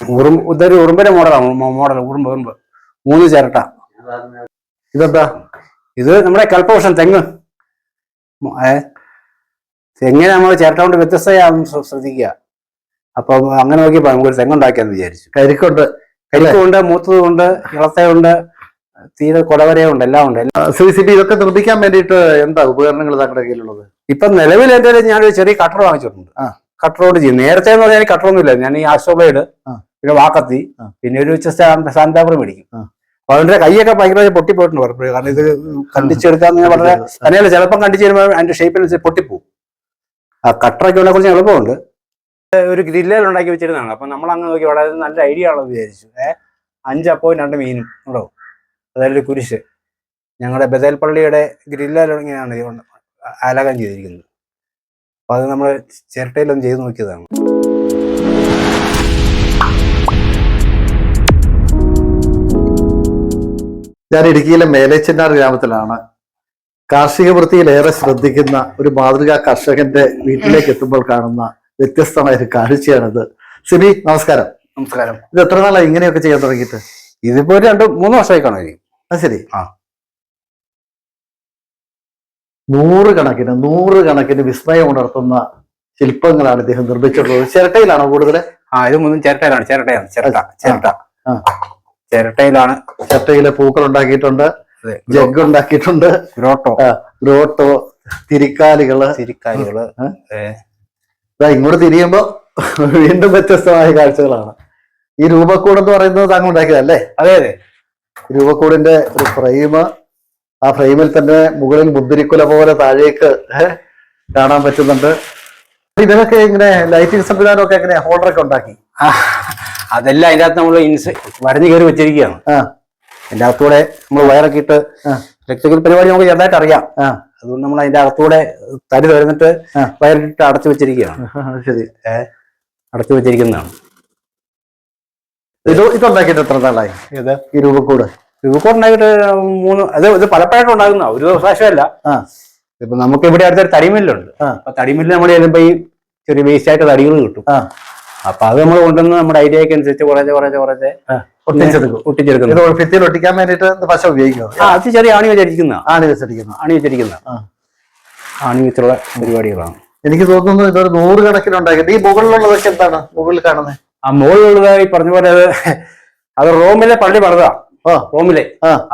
ഉറുമ്പ് ഇതൊരു ഉറുമ്പിന്റെ മോഡലാണ് മോഡൽ ഉറുമ്പ് ഉറുമ്പ്. മൂന്ന് ചിരട്ട. ഇതെന്താ? ഇത് നമ്മുടെ കൽപ്പവൃക്ഷം തെങ്ങ്. ഏ തെങ്ങിനെ നമ്മൾ ചിരട്ട കൊണ്ട് വ്യത്യസ്തയാണെന്ന് ശ്രദ്ധിക്കുക. അപ്പൊ അങ്ങനെ നോക്കിയപ്പോ നമുക്കൊരു തെങ്ങുണ്ടാക്കിയെന്ന് വിചാരിച്ചു. കരിക്കുണ്ട്. കരിക്കുണ്ട് മൂത്തതുണ്ട് ഇളത്തയുണ്ട് തീരെ കൊടവരയുണ്ട് എല്ലാം ഉണ്ട് സി സി ടി ഇതൊക്കെ നിർമ്മിക്കാൻ വേണ്ടിയിട്ട് എന്താ ഉപകരണങ്ങൾ താങ്കളുടെ കയ്യിലുള്ളത്? ഇപ്പൊ നിലവിൽ എന്തായാലും ഞാനൊരു ചെറിയ കട്ടർ വാങ്ങിച്ചിട്ടുണ്ട്. ആ. കട്ടർ കൊണ്ട് ചെയ്യും. നേരത്തെ എന്ന് പറഞ്ഞാൽ കട്ടറൊന്നും ഇല്ല ഞാൻ ഈ അശോഭയുടെ. പിന്നെ വാക്കത്തി പിന്നെ ഒരു സാൻഡ് പേപ്പർ മേടിക്കും. അപ്പൊ അവന്റെ കൈയൊക്കെ ഭയങ്കര പൊട്ടിപ്പോയിട്ടുണ്ട് പറഞ്ഞു കാരണം ഇത് കണ്ടിച്ചെടുക്കാന്ന് വളരെ തന്നെയല്ല ചിലപ്പം കണ്ടിച്ച് വരുമ്പോൾ അതിന്റെ ഷേപ്പിനനുസരിച്ച് പൊട്ടിപ്പോവും. ആ കട്ടറൊക്കെ ഉള്ള കുറച്ച് എളുപ്പമുണ്ട്. ഒരു ഗ്രില്ലിൽ ഉണ്ടാക്കി വെച്ചിരുന്നതാണ്. അപ്പൊ നമ്മൾ അങ്ങ് നോക്കി വളരെ നല്ല ഐഡിയ ആണെന്ന് വിചാരിച്ചു. ഏഹ് അഞ്ചപ്പവും രണ്ട് മീനും ഉണ്ടോ? അതായത് കുരിശ്. ഞങ്ങളുടെ ബദൽ പള്ളിയുടെ ഗ്രില്ലിൽ ഇങ്ങനെയാണ് ഇത് കൊണ്ട് ആലാകം ചെയ്തിരിക്കുന്നത്. അപ്പൊ അത് നമ്മൾ ചിരട്ടയിലൊന്ന് ചെയ്ത് നോക്കിയതാണ്. ഞാൻ ഇടുക്കിയിലെ മേലേച്ചെന്നാർ ഗ്രാമത്തിലാണ്. കാർഷിക വൃത്തിയിൽ ഏറെ ശ്രദ്ധിക്കുന്ന ഒരു മാതൃകാ കർഷകന്റെ വീട്ടിലേക്ക് എത്തുമ്പോൾ കാണുന്ന വ്യത്യസ്തമായ ഒരു കാഴ്ചയാണിത്. സിബി നമസ്കാരം. നമസ്കാരം. ഇത് എത്ര നാളായി ഇങ്ങനെയൊക്കെ ചെയ്യാൻ തുടങ്ങിയിട്ട്? ഇതിപ്പോ ഒരു രണ്ട് മൂന്ന് വർഷമായി കാണുമായിരിക്കും അത് ശരി. ആ. നൂറ് കണക്കിന് നൂറ് കണക്കിന് വിസ്മയം ഉണർത്തുന്ന ശില്പങ്ങളാണ് ഇദ്ദേഹം നിർമ്മിച്ചിട്ടുള്ളത്. ചിരട്ടയിലാണോ കൂടുതൽ ആ ഇത് മൂന്നും ചിരട്ടയിലാണ്. ചിരട്ടയാണ് ചിരട്ട ചിരട്ട. ആ. ചിരട്ടയിലാണ്. ചിരട്ടയിലെ പൂക്കൾ ഉണ്ടാക്കിയിട്ടുണ്ട് ജഗ് ഉണ്ടാക്കിയിട്ടുണ്ട്. ഗ്രോട്ടോ. ഗ്രോട്ടോ തിരിക്കാലുകൾ. തിരിക്കാലികൾ. ഇങ്ങോട്ട് തിരിയുമ്പോ വീണ്ടും വ്യത്യസ്തമായ കാഴ്ചകളാണ്. ഈ രൂപക്കൂട് എന്ന് പറയുന്നത് താങ്കൾ ഉണ്ടാക്കിയതല്ലേ? അതെ അതെ. രൂപക്കൂടിന്റെ ഒരു ഫ്രെയിം ആ ഫ്രെയിമിൽ തന്നെ മുകളിൽ മുന്തിരിക്കുല പോലെ താഴേക്ക് കാണാൻ പറ്റുന്നുണ്ട്. ഇതിനൊക്കെ ഇങ്ങനെ ലൈറ്റിംഗ് സംവിധാനമൊക്കെ എങ്ങനെ ഹോൾഡറൊക്കെ ഉണ്ടാക്കി. അതെല്ലാം അതിന്റെ അകത്ത് നമ്മൾ ഇൻസ് വരഞ്ഞു കയറി വെച്ചിരിക്കുകയാണ്. അതിന്റെ അകത്തൂടെ നമ്മൾ വയറൊക്കെ ഇട്ട്. ഇലക്ട്രിക്കൽ പരിപാടി നമുക്ക് ചെറുതായിട്ട് അറിയാം. അതുകൊണ്ട് നമ്മൾ അതിന്റെ അകത്തൂടെ തരി തരുന്നിട്ട്. വയറിട്ട് അടച്ചു വെച്ചിരിക്കുകയാണ്. ശരി. അടച്ചു വെച്ചിരിക്കുന്നതാണ്. ഇത് ഇതുണ്ടാക്കിയിട്ട് എത്ര നാളായി? ഇത്? ഈ രൂപക്കൂട്? ഉണ്ടാക്കിയിട്ട് മൂന്ന് അത് ഇത് പലപ്പോഴായിട്ട് ഉണ്ടാകുന്ന ഒരു ദിവസമല്ല ഇപ്പൊ നമുക്ക് ഇവിടെ അടുത്തൊരു തടിമില്ലുണ്ട്. അപ്പൊ തടിമില്ല് നമ്മൾ ചെല്ലുമ്പോ ഈ ചെറിയ വേസ്റ്റ് ആയിട്ട് തടികൾ കിട്ടും. അപ്പൊ അത് നമ്മൾ കൊണ്ടുവന്ന് നമ്മുടെ ഐഡിയക്ക് അനുസരിച്ച് കുറച്ച് കുറച്ച് കുറച്ച് ഒട്ടിച്ചെടുക്കും. ഇത് ഒട്ടിച്ചെടുക്കുന്നു ഭിത്തിയിൽ ഒട്ടിക്കാൻ വേണ്ടിട്ട് ഇത് പശ ഉപയോഗിക്കുന്നത് ആ അത് ചെറിയ ആണി വെച്ചിരിക്കുന്ന. ആണി വെച്ചിരിക്കുന്ന. ആണി വെച്ചിരിക്കുന്ന. ആണി വെച്ചുള്ള പരിപാടികളാണ്. എനിക്ക് തോന്നുന്നു ഇതൊരു നൂറ് കണക്കിന് ഉണ്ടാക്കിയിട്ട് ഈ മുകളിലുള്ളതൊക്കെ എന്താണ്? മുകളിൽ കാണുന്നത് ആ മുകളിലുള്ളത് ഈ പറഞ്ഞ പോലെ അത് അത് റോമിലെ പള്ളി പണിതാ റോമിലെ.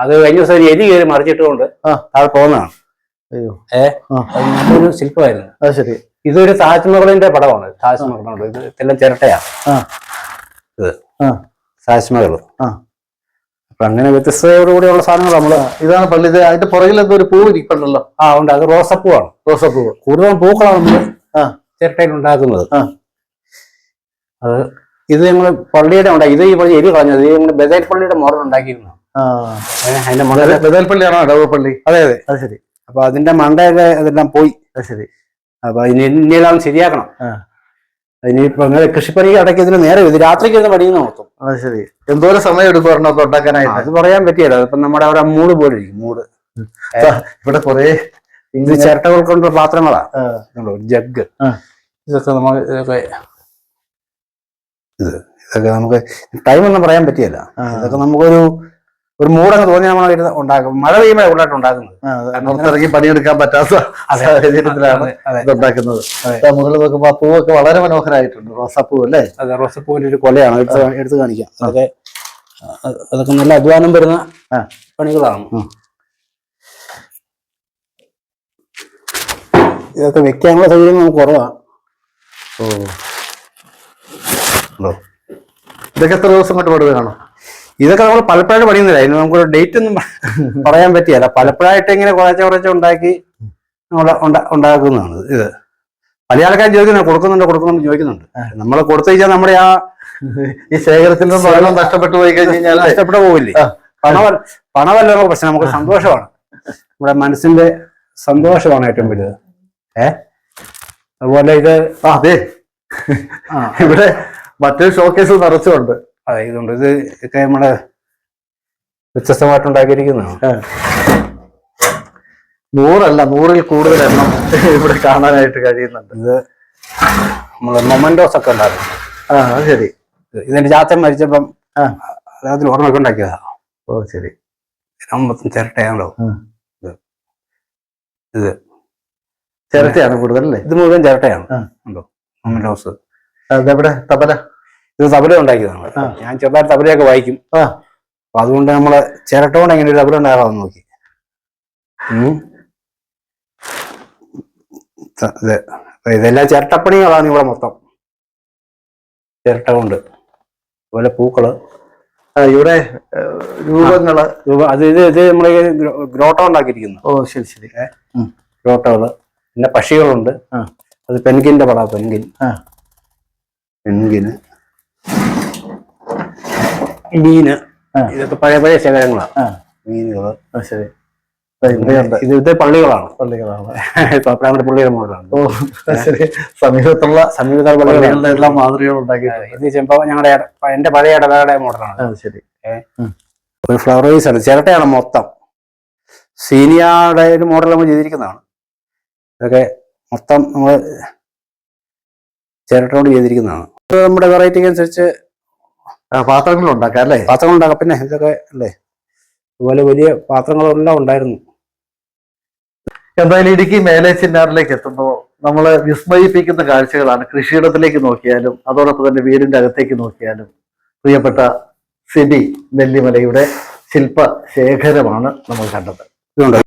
അത് കഴിഞ്ഞ ദിവസം എരി എലി കയറി മറിച്ചിട്ടുകൊണ്ട്. അത് പോകുന്നതാണ്. അയ്യോ. ഏ? ആ. അത് നല്ലൊരു ശില്പമായിരുന്നു. അത് ശരി ഇതൊരു താജ്മഹലിന്റെ പടമാണ്. താജ്മഹലുണ്ട് ഇത് ഇതെല്ലാം ചിരട്ടയാണ് ആ. ഇത് താജ്മഹൽ ആ. അപ്പൊ അങ്ങനെ വ്യത്യസ്തതയോടുകൂടിയുള്ള സാധനങ്ങൾ നമ്മൾ. ഇതാണ് പള്ളി. അതിന്റെ പുറകിൽ എന്തോ ഒരു പൂവ് ഇരിപ്പുണ്ടല്ലോ. ആ ഉണ്ട്. അത് റോസപ്പൂവാണ്. റോസപ്പൂവ്. കൂടുതലും പൂക്കളാണ് നമ്മൾ ആ. ചിരട്ടയിൽ ഉണ്ടാക്കുന്നത്. ആ. അത് ഇത് ഞങ്ങൾ പള്ളിയുടെ ഉണ്ടാക്കി ഇത് ഈ പള്ളി എരി കളഞ്ഞത്. ഇത് ഞങ്ങൾ ബദൽ പള്ളിയുടെ മോഡൽ ഉണ്ടാക്കിയിരുന്നു. ആ. അതിന്റെ പള്ളിയാണോ? ബദൽപ്പള്ളിയാണോ ഇടവപ്പള്ളി അതെ അതെ. അത് ശരി അപ്പൊ അതിന്റെ മണ്ടയൊക്കെ അതെല്ലാം പോയി. ശരി. അപ്പൊ ഇനി ഇനിയെല്ലാം ശരിയാക്കണം. ഇനിയിപ്പോ അങ്ങനെ കൃഷിപ്പണി അടയ്ക്കുന്നതിന് നേരെ ഇത് രാത്രിക്ക് ഇരുന്ന് പണിയുന്ന നോക്കും അത് ശരി. എന്തോരം സമയം എടുക്കും ഉണ്ടാക്കാനായിട്ട്? അത് പറയാൻ പറ്റിയല്ലോ. അതിപ്പോ നമ്മുടെ അവിടെ മൂട് പോലെ ഇരിക്കും മൂട്. ഇവിടെ കുറെ ഇത് ചിരട്ടകൾ കൊണ്ടുള്ള പാത്രങ്ങളാ. ഒരു ജഗ്. ഇതൊക്കെ നമ്മൾ ഇതൊക്കെ ഇത്. ഇതൊക്കെ നമുക്ക് ടൈം ഒന്നും പറയാൻ പറ്റിയല്ല. ഇതൊക്കെ നമുക്കൊരു ഒരു മൂടങ്ങ് തോന്നിയാണ് നമ്മൾ ഇരുന്ന് ഉണ്ടാക്കും. മഴ പെയ്യുമ്പോൾ കൂടുതലായിട്ട് ഉണ്ടാക്കുന്നത്. പുറത്തിറങ്ങി പണിയെടുക്കാൻ പറ്റാത്ത സാഹചര്യത്തിലാണ്. ദാ മുകളിൽ നോക്കുമ്പോ ആ പൂവൊക്കെ വളരെ മനോഹരമായിട്ടുണ്ട് റോസാപ്പൂ അല്ലേ? അതെ റോസാപ്പൂവിന്റെ ഒരു കൊലയാണ്. എടുത്ത് കാണിക്കാം. അതൊക്കെ അതൊക്കെ നല്ല അധ്വാനം വരുന്ന പണികളാണ്. ഇതൊക്കെ വെക്കാനുള്ള സൗകര്യം നമുക്ക് കുറവാണ് ഓ? ഇതൊക്കെ എത്ര ദിവസം കൊണ്ട് കാണും ഇതൊക്കെ നമ്മൾ പലപ്പോഴും പണിയുന്നില്ല. അതിന് നമുക്കൊരു ഡേറ്റ് ഒന്നും പറയാൻ പറ്റിയല്ല പലപ്പോഴായിട്ട് ഇങ്ങനെ കുറച്ച് കുറച്ച് ഉണ്ടാക്കി ഉണ്ടാക്കുന്നതാണ് ഇത്. പല ആൾക്കാർ ചോദിക്കുന്നുണ്ട് കൊടുക്കുന്നുണ്ട് കൊടുക്കുന്നുണ്ട് ചോദിക്കുന്നുണ്ട്. നമ്മൾ കൊടുത്തു കഴിഞ്ഞാൽ നമ്മുടെ ആ ഈ ശേഖരത്തിൽ വെള്ളം നഷ്ടപ്പെട്ടു പോയി കഴിഞ്ഞ് കഴിഞ്ഞാൽ നഷ്ടപ്പെട്ടു പോവില്ലേ? ആ. പണമല്ല പണമല്ല നമുക്ക് പ്രശ്നം. നമുക്ക് സന്തോഷമാണ്. നമ്മുടെ മനസ്സിന്റെ സന്തോഷമാണ് ഏറ്റവും വലുത്. ഏ? അതുപോലെ ഇത് അതെ ഇവിടെ മറ്റൊരു ഷോക്കേസ് നിറച്ചുണ്ട് അതെ ഇതുണ്ട് ഇത് ഒക്കെ നമ്മുടെ വ്യത്യസ്തമായിട്ട് ഉണ്ടാക്കിയിരിക്കുന്നതാണ് ആ. നൂറല്ല നൂറിൽ കൂടുതൽ എണ്ണം ഇവിടെ കാണാനായിട്ട് കഴിയുന്നുണ്ട്. ഇത് നമ്മൾ മൊമന്റോസ് ഒക്കെ ഉണ്ടായിരുന്നു ആ അത് ശരി. ഇതെന്റെ ചാത്തൻ മരിച്ചപ്പം ആ. അദ്ദേഹത്തിന് ഓർമ്മയൊക്കെ ഉണ്ടാക്കിയതാ. ഓ ശരി. മൊത്തം ചിരട്ടയാണല്ലോ. ഇത്. ചിരട്ടയാണ് കൂടുതൽ അല്ലേ ഇത് മുഴുവൻ ചിരട്ടയാണ്. ഉണ്ടോ? അമ്മന്റെ അതെവിടെ തബല? ഇത് തബല ഉണ്ടാക്കിയതാണ്. ഞാൻ ചെറുതായിട്ട് തബലയൊക്കെ വായിക്കും. അപ്പൊ അതുകൊണ്ട് നമ്മൾ ചിരട്ടോണ്ട് എങ്ങനെ ഒരു തബല ഉണ്ടാകാമെന്ന് നോക്കി. ഇതെല്ലാം ചിരട്ടപ്പണികളാണ് ഇവിടെ മൊത്തം. ചിരട്ട കൊണ്ട് അതുപോലെ പൂക്കൾ. ഇവിടെ രൂപങ്ങൾ. രൂപ- അത് ഇത് ഇത് നമ്മൾ ഗ്രോട്ടോ ഉണ്ടാക്കിയിരിക്കുന്നു. ഓ ശരി ശരി. ഗ്രോട്ടകൾ. പിന്നെ പക്ഷികളുണ്ട്. അത് പെൻഗിന്റെ പടാ പെൻഗിൻ പെൻകിന് പെൻഗിന് മീന്. ഇതൊക്കെ പഴയ പഴയ ശേഖരങ്ങളാണ് മീനുകൾ ശരി. ഇത് പള്ളികളാണ്. പള്ളികളാണ്. പുള്ളിയുടെ പള്ളിയുടെ മോഡലാണ് ഓ ശരി. സമീപത്തുള്ള സമീപത്തുള്ള പള്ളികളുടെ എല്ലാം മാതൃകകൾ ഉണ്ടാക്കി ഇത് ചെമ്പ ഞങ്ങളുടെ എന്റെ പഴയ ഇടവേളയുടെ മോഡലാണ്. ശരി. ഒരു ഫ്ലവർ വൈസ് ആണ്. ചിരട്ടയാണ് മൊത്തം. സീനിയയുടെ ഒരു മോഡൽ നമ്മൾ ചെയ്തിരിക്കുന്നതാണ്. ഇതൊക്കെ മൊത്തം നമ്മൾ ചിരട്ട കൊണ്ട് ചെയ്തിരിക്കുന്നതാണ്. നമ്മുടെ വെറൈറ്റിക്ക് അനുസരിച്ച് പാത്രങ്ങൾ ഉണ്ടാക്കാം അല്ലേ? പാത്രങ്ങൾ ഉണ്ടാക്കാം പിന്നെ ഇതൊക്കെ അല്ലേ? അതുപോലെ വലിയ പാത്രങ്ങളെല്ലാം ഉണ്ടായിരുന്നു. എന്തായാലും ഇടുക്കി മേലെ ചിന്നാറിലേക്ക് എത്തുമ്പോൾ നമ്മൾ വിസ്മയിപ്പിക്കുന്ന കാഴ്ചകളാണ്. കൃഷിയിടത്തിലേക്ക് നോക്കിയാലും അതോടൊപ്പം തന്നെ വീടിന്റെ അകത്തേക്ക് നോക്കിയാലും പ്രിയപ്പെട്ട സിബി നെല്ലിമലയുടെ ശില്പ ശേഖരമാണ് നമ്മൾ കണ്ടത്. ഇതുണ്ട്.